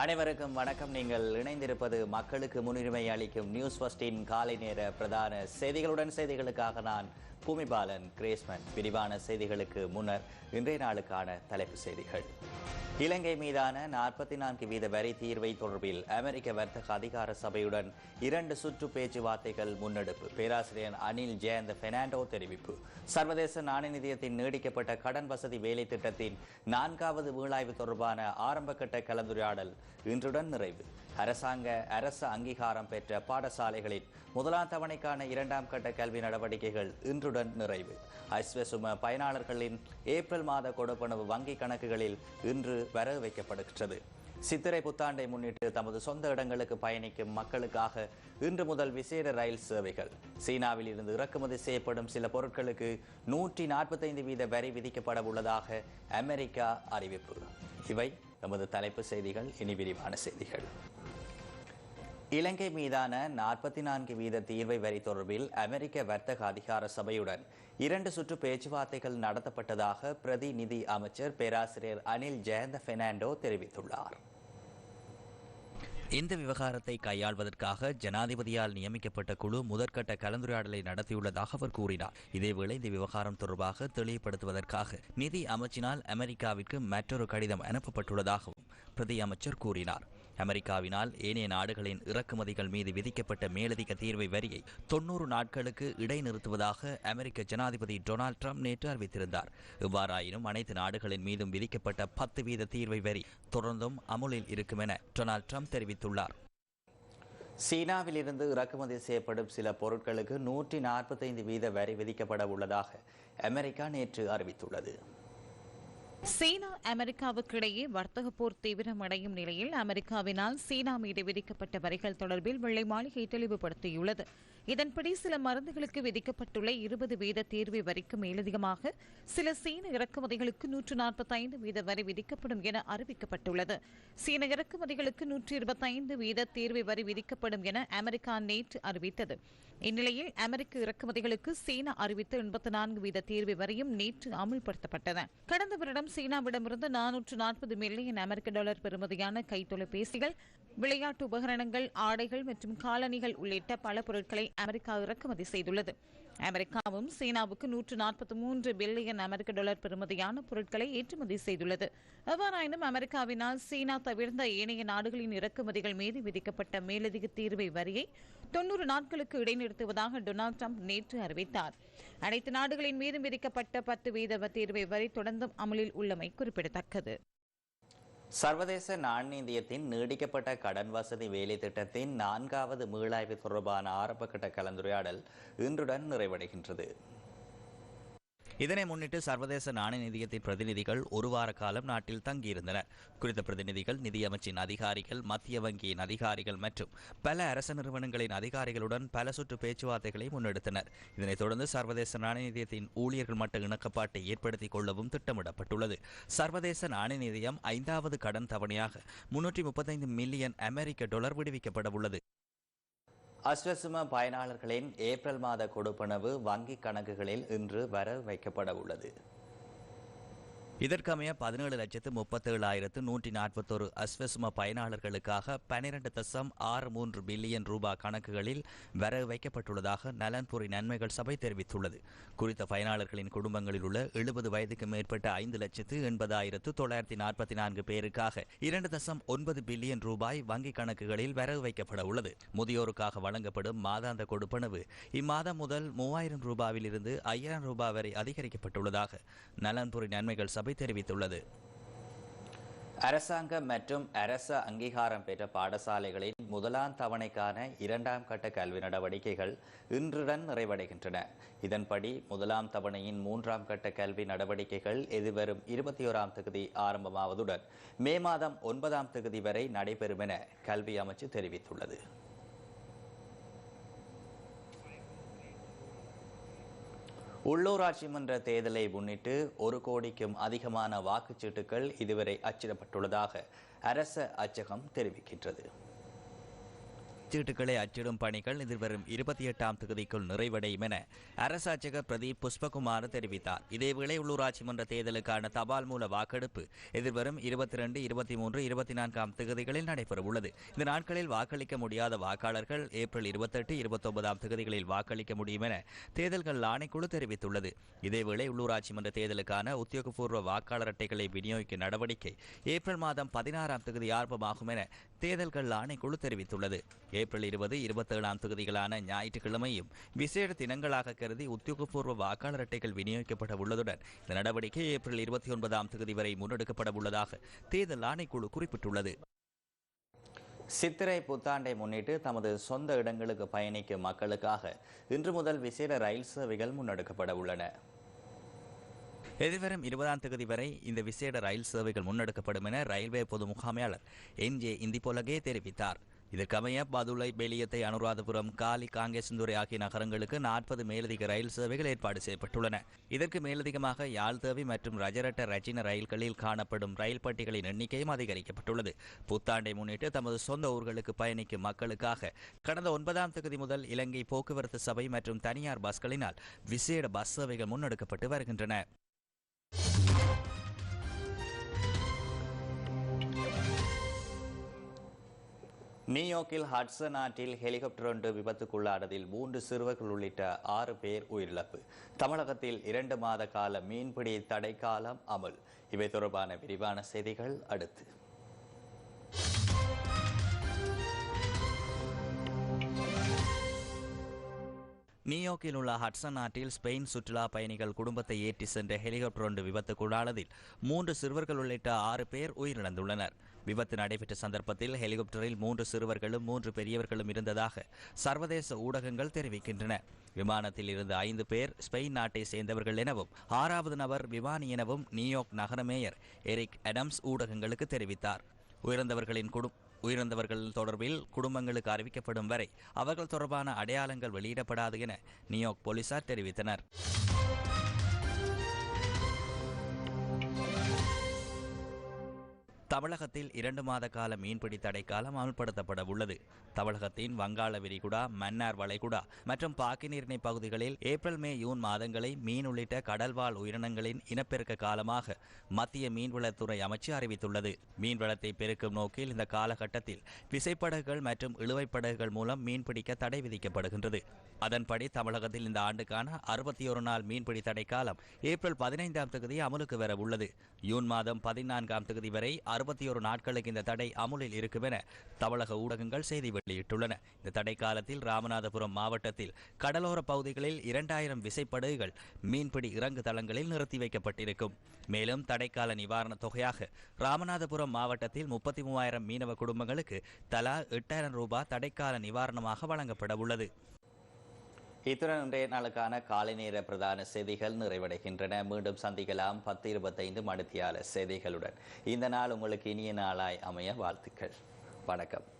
அனைவருக்கும் வணக்கம். நீங்கள் இணைந்திருப்பது மக்களுக்கு முன்னுரிமை அளிக்கும் நியூஸ் ஃபர்ஸ்டின் காலை நேர பிரதான செய்திகளுடன் செய்திகளுக்காக நான் பூமிபாலன் கிரேஸ்மன் விரிவான செய்திகளுக்கு முன்னர் இன்றைய நாளுக்கான தலைப்பு செய்திகள். இலங்கை மீதான நாற்பத்தி நான்கு வீத வரி தீர்வை தொடர்பில் அமெரிக்க வர்த்தக அதிகார சபையுடன் இரண்டு சுற்று பேச்சுவார்த்தைகள் முன்னெடுப்பு. பேராசிரியர் அனில் ஜெயந்த் பெர்னாண்டோ தெரிவிப்பு. சர்வதேச நாணய நிதியத்தின் நீடிக்கப்பட்ட கடன் வசதி வேலை திட்டத்தின் நான்காவது மீளாய்வு தொடர்பான ஆரம்பகட்ட கலந்துரையாடல் இன்றுடன் நிறைவு. அரசாங்க அரசு அங்கீகாரம் பெற்ற பாடசாலைகளின் முதலாம் தவணைக்கான இரண்டாம் கட்ட கல்வி நடவடிக்கைகள் இன்றுடன் நிறைவு. ஐஸ்வசும பயனாளர்களின் ஏப்ரல் மாத கொடுப்பனவு வங்கி கணக்குகளில் இன்று வர வைக்கப்படுகின்றது சித்திரை புத்தாண்டை முன்னிட்டு தமது சொந்த இடங்களுக்கு பயணிக்கும் மக்களுக்காக இன்று முதல் விசேட ரயில் சேவைகள். சீனாவில் இருந்து இறக்குமதி செய்யப்படும் சில பொருட்களுக்கு நூற்றி நாற்பத்தைந்து வீத வரி விதிக்கப்பட உள்ளதாக அமெரிக்கா அறிவிப்பு. இவை நமது தலைப்பு செய்திகள் இனி விரிவான செய்திகள். இலங்கை மீதான நாற்பத்தி நான்கு வீத தீர்வை வரி தொடர்பில் அமெரிக்க வர்த்தக அதிகார சபையுடன் இரண்டு சுற்று பேச்சுவார்த்தைகள் நடத்தப்பட்டதாக பிரதிநிதி அமைச்சர் பேராசிரியர் அனில் ஜெயந்த பெர்னாண்டோ தெரிவித்துள்ளார். இந்த விவகாரத்தை கையாள்வதற்காக ஜனாதிபதியால் நியமிக்கப்பட்ட குழு முதற்கட்ட கலந்துரையாடலை நடத்தியுள்ளதாக அவர் கூறினார். இதேவேளை இந்த விவகாரம் தொடர்பாக தெளிவுபடுத்துவதற்காக நிதி அமைச்சினால் அமெரிக்காவிற்கு மற்றொரு கடிதம் அனுப்பப்பட்டுள்ளதாகவும் பிரதி அமைச்சர் கூறினார். அமெரிக்காவினால் ஏனைய நாடுகளின் இறக்குமதிகள் மீது விதிக்கப்பட்ட மேலதிக தீர்வை வரியை தொன்னூறு நாட்களுக்கு இடைநிறுத்துவதாக அமெரிக்க ஜனாதிபதி டொனால்ட் ட்ரம்ப் நேற்று அறிவித்திருந்தார். இவ்வாறாயினும் அனைத்து நாடுகளின் மீதும் விதிக்கப்பட்ட பத்து வீத தீர்வை வரி தொடர்ந்தும் அமுலில் இருக்கும் என டொனால்ட் ட்ரம்ப் தெரிவித்துள்ளார். சீனாவில் இருந்து இறக்குமதி செய்யப்படும் சில பொருட்களுக்கு நூற்றி நாற்பத்தைந்து வீத வரி விதிக்கப்பட உள்ளதாக அமெரிக்கா நேற்று அறிவித்துள்ளது. சீனா அமெரிக்காவுக்கு இடையே வர்த்தக போர் தீவிரமடையும் நிலையில் அமெரிக்காவினால் சீனா மீது விதிக்கப்பட்ட வரிகள் தொடர்பில் வெள்ளை மாளிகை தெளிவுபடுத்தியுள்ளது. இதன்படி சில மருந்துகளுக்கு விதிக்கப்பட்டுள்ள இருபது வீத தேர்வு வரிக்கு மேலதிகமாக சில சீன இறக்குமதிகளுக்கு நூற்று நாற்பத்தைந்து வீத வரி விதிக்கப்படும் என அறிவிக்கப்பட்டுள்ளது. சீன இறக்குமதிகளுக்கு நூற்றி இருபத்தைந்து வீத தேர்வு வரி விதிக்கப்படும் என அமெரிக்கா நேற்று அறிவித்தது. இந்நிலையில் அமெரிக்க இறக்குமதிகளுக்கு சீனா அறிவித்த எண்பத்தி நான்கு வீத தேர்வு வரியும் நேற்று அமுல்படுத்தப்பட்டன கடந்த வருடம் சீனாவிடமிருந்து நானூற்று நாற்பது மில்லியன் அமெரிக்க டாலர் பெறுமதியான கைத்தொலைபேசிகள் விளையாட்டு உபகரணங்கள் ஆடைகள் மற்றும் காலணிகள் உள்ளிட்ட பல பொருட்களை அமெரிக்கா இறக்குமதி செய்துள்ளது. அமெரிக்காவும் சீனாவுக்கு நூற்று நாற்பத்தி மூன்று பில்லியன் அமெரிக்க டாலர் பெறுமதியான பொருட்களை ஏற்றுமதி செய்துள்ளது. எவ்வாறாயினும் அமெரிக்காவினால் சீனா தவிர்ந்த ஏனைய நாடுகளின் இறக்குமதிகள் மீது விதிக்கப்பட்ட மேலதிக தீர்வை வரியை தொன்னூறு நாட்களுக்கு இடைநிறுத்துவதாக டொனால்டு ட்ரம்ப் நேற்று அறிவித்தார். அனைத்து நாடுகளின் மீதும் விதிக்கப்பட்ட பத்து வீத தீர்வை வரி தொடர்ந்தும் அமலில் உள்ளமை குறிப்பிடத்தக்கது. சர்வதேச நாணயத்தின் நீடிக்கப்பட்ட கடன் வசதி வேலை திட்டத்தின் நான்காவது மீளாய்வு தொடர்பான ஆரம்பகட்ட கலந்துரையாடல் இன்றுடன் நிறைவடைகின்றது. இதனை முன்னிட்டு சர்வதேச நாணய நிதியத்தின் பிரதிநிதிகள் ஒரு வார காலம் நாட்டில் தங்கியிருந்தனர். குறித்த பிரதிநிதிகள் நிதியமைச்சின் அதிகாரிகள் மத்திய வங்கியின் அதிகாரிகள் மற்றும் பல அரசு நிறுவனங்களின் அதிகாரிகளுடன் பல சுற்று பேச்சுவார்த்தைகளை முன்னெடுத்தனர். இதனைத் தொடர்ந்து சர்வதேச நாணய நிதியத்தின் ஊழியர்கள் மட்ட இணக்கப்பாட்டை ஏற்படுத்திக் கொள்ளவும் திட்டமிடப்பட்டுள்ளது. சர்வதேச நாணய நிதியம் ஐந்தாவது கடன் தவணையாக முன்னூற்றி முப்பத்தைந்து மில்லியன் அமெரிக்க டாலர் விடுவிக்கப்பட உள்ளது அஸ்வசும பயனாளர்களின் ஏப்ரல் மாத கொடுப்பனவு வங்கிக் கணக்குகளில் இன்று வர வைக்கப்பட உள்ளது இதற்கமைய பதினேழு லட்சத்து முப்பத்தேழாயிரத்து நூற்றி நாற்பத்தோரு அஸ்வசும பயனாளர்களுக்காக பனிரெண்டு தசம் ஆறு மூன்று பில்லியன் ரூபாய் கணக்குகளில் வரவு வைக்கப்பட்டுள்ளதாக நலன்புரி நன்மைகள் சபை தெரிவித்துள்ளது. குறித்த பயனாளர்களின் குடும்பங்களில் உள்ள எழுபது வயதுக்கு மேற்பட்ட ஐந்து லட்சத்து எண்பதாயிரத்து தொள்ளாயிரத்தி நாற்பத்தி நான்கு பேருக்காக இரண்டு தசம் ஒன்பது பில்லியன் ரூபாய் வங்கி கணக்குகளில் வரவு வைக்கப்பட உள்ளது. முதியோருக்காக வழங்கப்படும் மாதாந்த கொடுப்பனவு இம்மாதம் முதல் மூவாயிரம் ரூபாயிலிருந்து ஐயாயிரம் ரூபாய் வரை அதிகரிக்கப்பட்டுள்ளதாக நலன்புரி நன்மைகள் சபை தெரிவித்துள்ளது. அரசாங்கம் மற்றும் அரச அங்கீகாரம் பெற்ற பாடசாலைகளின் முதலாம் தவணைக்கான இரண்டாம் கட்ட கல்வி நடவடிக்கைகள் இன்றுடன் நிறைவடைகின்றன. இதன்படி முதலாம் தவணையின் மூன்றாம் கட்ட கல்வி நடவடிக்கைகள் எதிர்வரும் இருபத்தி ஓராம் தேதி ஆரம்பமாவதுடன் மே மாதம் ஒன்பதாம் தேதி வரை நடைபெறும் என கல்வி அமைச்சு தெரிவித்துள்ளது. உள்ளூராட்சி மன்ற தேர்தலை முன்னிட்டு ஒரு கோடிக்கும் அதிகமான வாக்குச்சீட்டுகள் இதுவரை அச்சிடப்பட்டுள்ளதாக அரச அச்சகம் தெரிவிக்கின்றது. சீட்டுகளை அச்சிடும் பணிகள் எதிர்வரும் இருபத்தி எட்டாம் தேதிக்குள் நிறைவடையும் என அரசாட்சக பிரதீப் புஷ்பகுமார் தெரிவித்தார். இதேவேளை உள்ளூராட்சி மன்ற தேர்தலுக்கான தபால் மூல வாக்கெடுப்பு எதிர்வரும் இருபத்தி ரெண்டு இருபத்தி மூன்று இருபத்தி நான்காம் தேதிகளில் நடைபெறவுள்ளது. இந்த நாட்களில் வாக்களிக்க முடியாத வாக்காளர்கள் ஏப்ரல் இருபத்தெட்டு இருபத்தொன்பதாம் தேதிகளில் வாக்களிக்க முடியும் என தேர்தல்கள் ஆணைக்குழு தெரிவித்துள்ளது. இதேவேளை உள்ளூராட்சி மன்ற தேர்தலுக்கான உத்தியோகபூர்வ வாக்காளர் அட்டைகளை விநியோகிக்கும் நடவடிக்கை ஏப்ரல் மாதம் பதினாறாம் தேதி ஆரம்பமாகும் என தேர்தல்கள் ஆணைக்குழு தெரிவித்துள்ளது. ஏப்ரல் இருபது இருபத்தேழாம் தேதிகளான ஞாயிற்றுக்கிழமையும் விசேட தினங்களாக கருதி உத்தியோகபூர்வ வாக்காளர் அட்டைகள் விநியோகிக்கப்பட உள்ளதுடன் இந்த நடவடிக்கை ஏப்ரல் இருபத்தி ஒன்பதாம் தேதி வரை முன்னெடுக்கப்பட உள்ளதாக தேர்தல் ஆணைக்குழு குறிப்பிட்டுள்ளது. சித்திரை புத்தாண்டை முன்னிட்டு தமது சொந்த இடங்களுக்கு பயணிக்கும் மக்களுக்காக இன்று முதல் விசேட ரயில் சேவைகள் முன்னெடுக்கப்பட உள்ளன. எதிர்வரும் இருபதாம் தேதி வரை இந்த விசேட ரயில் சேவைகள் முன்னெடுக்கப்படும் என ரயில்வே பொது முகாமையாளர் என் ஜே இந்திபொலகே தெரிவித்தார். இதற்கமைய பதுளை பெலியத்தை அனுராதபுரம் காலி காங்கேசந்துறை ஆகிய நகரங்களுக்கு நாற்பது மேலதிக ரயில் சேவைகள் ஏற்பாடு செய்யப்பட்டுள்ளன. இதற்கு மேலதிகமாக யாழ்தேவி மற்றும் ரஜரட்ட ரஜின ரயில்களில் காணப்படும் ரயில் பட்டிகளின் எண்ணிக்கையும் அதிகரிக்கப்பட்டுள்ளது. புத்தாண்டை முன்னிட்டு தமது சொந்த ஊர்களுக்கு பயணிக்கும் மக்களுக்காக கடந்த ஒன்பதாம் தேதி முதல் இலங்கை போக்குவரத்து சபை மற்றும் தனியார் பஸ்களினால் விசேட பஸ் சேவைகள் முன்னெடுக்கப்பட்டு வருகின்றன. நியூயார்க்கில் ஹட்சன் நாட்டில் ஹெலிகாப்டர் ஒன்று விபத்துக்குள்ளானதில் மூன்று சிறுவர்கள் உள்ளிட்ட ஆறு பேர் உயிரிழப்பு. தமிழகத்தில் இரண்டு மாத கால மீன்பிடி தடை காலம் அமல். இவை தொடர்பான விரிவான செய்திகள் அடுத்து. நியூயார்க்கில் உள்ள ஹட்சன் நாட்டில் ஸ்பெயின் சுற்றுலா பயணிகள் குடும்பத்தை ஏற்றி சென்ற ஹெலிகாப்டர் ஒன்று விபத்துக்குள்ளானதில் மூன்று சிறுவர்கள் உள்ளிட்ட ஆறு பேர் உயிரிழந்துள்ளனர். விபத்து நடைபெற்ற சந்தர்ப்பத்தில் ஹெலிகாப்டரில் மூன்று சிறுவர்களும் மூன்று பெரியவர்களும் இருந்ததாக சர்வதேச ஊடகங்கள் தெரிவிக்கின்றன. விமானத்தில் இருந்த ஐந்து பேர் ஸ்பெயின் நாட்டை சேர்ந்தவர்கள் எனவும் ஆறாவது நபர் விமானி எனவும் நியூயார்க் நகர மேயர் எரிக் அடம்ஸ் ஊடகங்களுக்கு தெரிவித்தார். உயர்ந்தவர்களின் குடும் உயிரிழந்தவர்கள் தொடர்பில் குடும்பங்களுக்கு அறிவிக்கப்படும் வரை அவர்கள் தொடர்பான அடையாளங்கள் வெளியிடப்படாது என நியூயார்க் போலீசார் தெரிவித்தனர். தமிழகத்தில் இரண்டு மாத கால மீன்பிடி தடை காலம் அமல்படுத்தப்பட உள்ளது. தமிழகத்தின் வங்காள விரிகுடா மன்னார் வளைகுடா மற்றும் பாக்கிநீர்ணை பகுதிகளில் ஏப்ரல் மே ஜூன் மாதங்களை மீன் உள்ளிட்ட கடல்வாழ் உயிரினங்களின் இனப்பெருக்க காலமாக மத்திய மீன்வளத்துறை அமைச்சு அறிவித்துள்ளது. மீன்வளத்தை பெருக்கும் நோக்கில் இந்த காலகட்டத்தில் விசைப்படகுகள் மற்றும் இழுவைப்படகுகள் மூலம் மீன்பிடிக்க தடை விதிக்கப்படுகின்றது. அதன்படி தமிழகத்தில் இந்த ஆண்டுக்கான அறுபத்தி ஒரு நாள் மீன்பிடி தடை காலம் ஏப்ரல் பதினைந்தாம் தேதி அமலுக்கு வர உள்ளது. ஜூன் மாதம் பதினான்காம் தேதி வரை அறுபது இருபத்தி ஒரு நாட்களுக்கு இந்த தடை அமுலில் இருக்கும் என தமிழக ஊடகங்கள் செய்தி வெளியிட்டுள்ளன. இந்த தடை காலத்தில் ராமநாதபுரம் மாவட்டத்தில் கடலோர பகுதிகளில் இரண்டாயிரம் விசைப்படகுகள் மீன்பிடி இறங்கு தளங்களில் நிறுத்தி வைக்கப்பட்டிருக்கும். மேலும் தடைக்கால நிவாரண தொகையாக ராமநாதபுரம் மாவட்டத்தில் முப்பத்தி மூவாயிரம் மீனவ குடும்பங்களுக்கு தலா எட்டாயிரம் ரூபாய் தடைக்கால நிவாரணமாக வழங்கப்பட உள்ளது. இத்துடன் இன்றைய நாளுக்கான காலை நேர பிரதான செய்திகள் நிறைவடைகின்றன. மீண்டும் சந்திக்கலாம் பத்து இருபத்தைந்து மணித்தியால செய்திகளுடன். இந்த நாள் உங்களுக்கு இனிய நாளாய் அமைய வாழ்த்துக்கள். வணக்கம்.